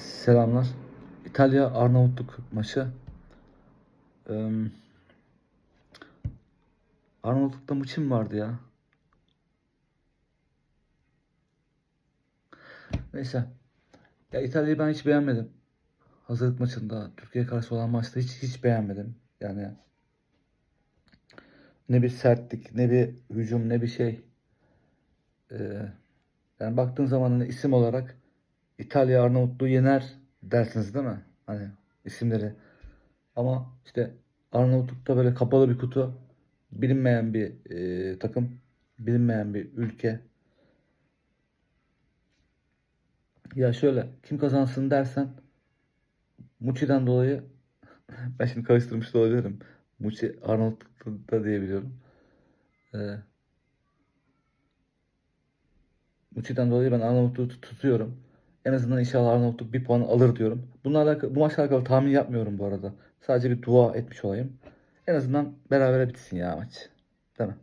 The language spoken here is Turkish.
Selamlar. İtalya Arnavutluk maçı. Eee Arnavutluk'ta kim vardı ya? Neyse. Ya İtalya'yı ben hiç beğenmedim. Hazırlık maçında, Türkiye karşı olan maçta hiç hiç beğenmedim. Yani ne bir sertlik, ne bir hücum, ne bir şey. Eee, yani baktığın zaman hani isim olarak İtalya Arnavutluğu yener dersiniz değil mi? Hani isimleri. Ama işte Arnavutluk'ta böyle kapalı bir kutu, bilinmeyen bir eee, takım, bilinmeyen bir ülke. Ya şöyle, kim kazansın dersen Muçi'den dolayı ben şimdi karıştırmış da olabilirim. Muçi Arnavutluk'ta diye biliyorum. Eee Muçi'den dolayı ben Arnavutluğu tut- tutuyorum. En azından inşallah Arnavutluk bir puan alır diyorum. Bununla alakalı, bu maçla alakalı tahmin yapmıyorum bu arada. Sadece bir dua etmiş olayım. En azından berabere bitsin ya maç. Değil mi?